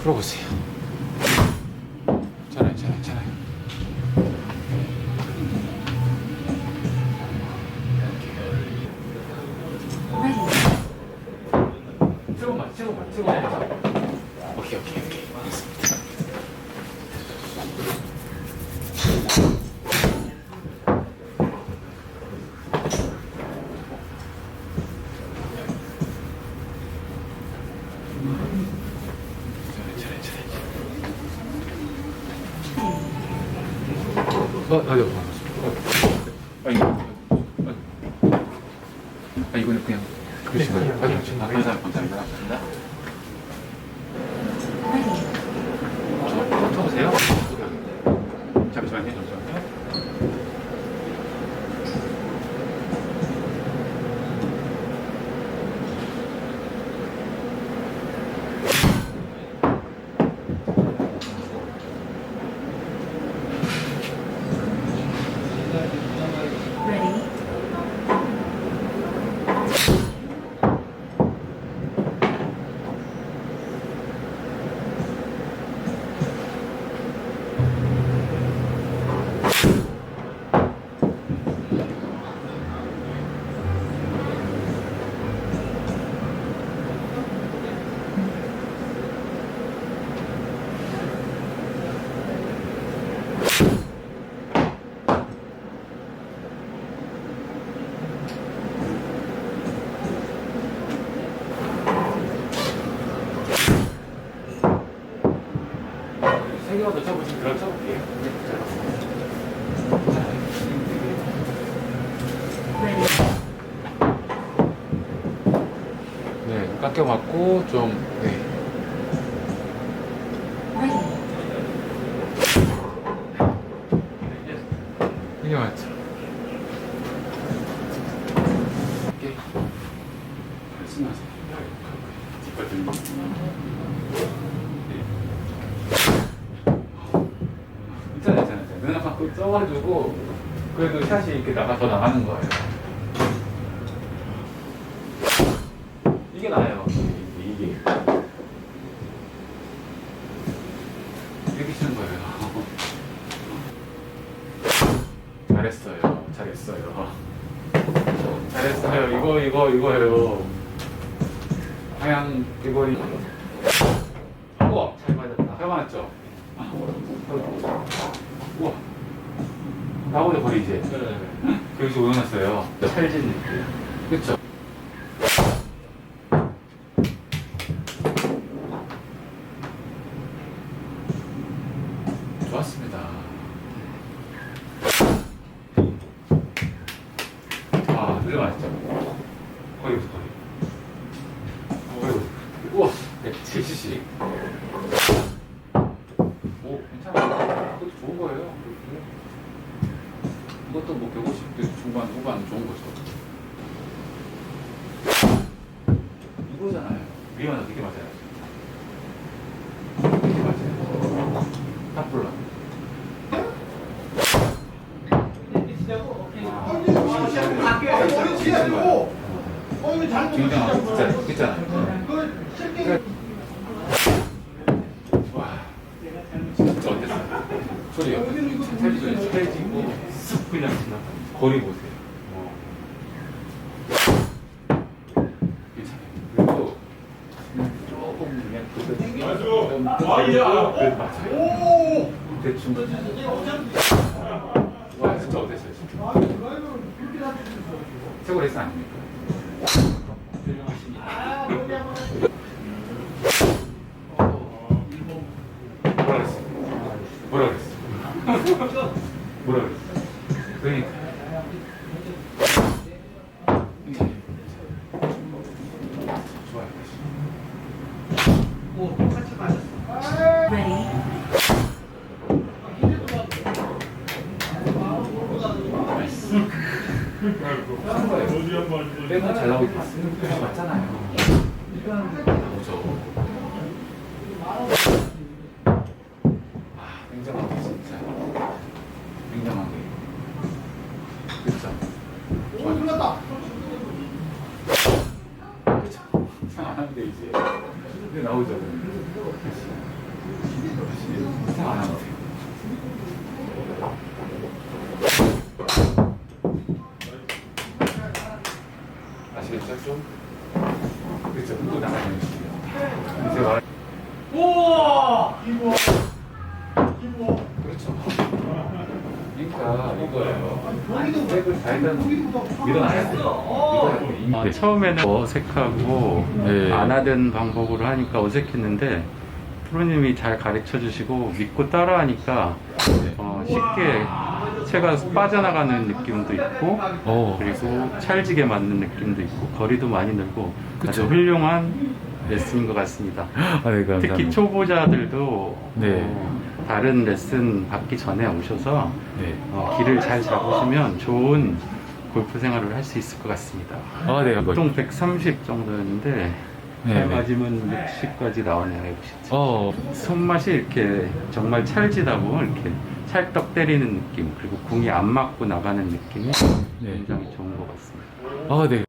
풀어보세요. 괜찮아요, 괜찮아요, 괜찮아요. 조금만, 조금만. 오케이, 오케이, 오케이. 알겠습니다. 괜찮아요, 괜찮 어, 나도 아, 이거. 아, 이거는 그냥. 그렇지, 네, 아, 그렇지. 아, 감사합니다. 감사합니다. 저, 쳐보세요. 잠시만요, 세 개만 더 쳐보시면 그럼 쳐볼게요. 네, 깎여 맞고 좀, 네. 이게 맞죠? 이게 말씀하세요. 뒷받침. 괜찮아요, 괜찮아요. 눈 감고 써가지고 그래도 샷이 이렇게 나가 더 나가는 거예요. 이게 나아요. 이게. 이렇게 치는 거예요. 잘했어요. 잘했어요. 잘했어요. 이거 이거 이거예요. 하양 이거리. 우와 잘 맞았다. 잘 맞았죠? 아, 우와. 나보다 거리 이제. 여기서 오여놨어요. 찰진 느낌. 그쵸? 좋았습니다. 아, 늘려 맛있죠? 거의 거의. 거의 없어. 우와, 네, 70씩. 오, 괜찮아요. 그것도 좋은 거예요. 이것도 뭐 150대 중반, 후반 좋은 거죠. 이거잖아요. 위에만 어떻게 맞아요? 이렇게 맞아요. 딱 불러. 굉장하고 진짜 있잖아요. 와, 진짜 어땠어요? 소리요? 텔레비전에 찰지고 쓱 그냥 지나가. 거리 보세요. 어. 괜찮아요. 그리고 조금 그냥 그대로 맞아. 그래도 맞아요. 대충. 와, 진짜 어땠어요? 진짜? 최고 레슨 아닙니까? 뭐라 그랬어? 뭐라 그랬어? 뭐라 그랬어? 그러니까. 좋아요. Ready? 내가 잘 나오고 있어. 맞잖아요. 나오죠. 아, 굉장하고 진짜. 굉장하게. 그쵸? 좋아요. 그쵸? 하는데 이제 나오죠. 하면 돼. 아시겠죠? 좀 그렇죠. 또 나가는 식이요. 이제 말. 우와! 이거 이거 그렇죠. 이거예요. 밀어놔야 돼요. 밀어야 네, 처음에는 어색하고 네. 안 하던 방법으로 하니까 어색했는데 프로님이 잘 가르쳐 주시고 믿고 따라하니까 어, 쉽게 채가 빠져나가는 느낌도 있고 어. 그리고 찰지게 맞는 느낌도 있고 거리도 많이 늘고 아주. 훌륭한 레슨인 것 같습니다. 아, 네, 감사합니다. 특히 초보자들도 네. 어, 다른 레슨 받기 전에 오셔서 네. 어, 길을 잘 잡으시면 좋은 골프 생활을 할 수 있을 것 같습니다. 아, 네. 보통 130 정도였는데 네, 잘 네. 맞으면 60까지 나오네요. 해보시죠. 어. 손맛이 이렇게 정말 찰지다고 이렇게 찰떡 때리는 느낌 그리고 공이 안 맞고 나가는 느낌이 네. 굉장히 좋은 것 같습니다. 아, 네.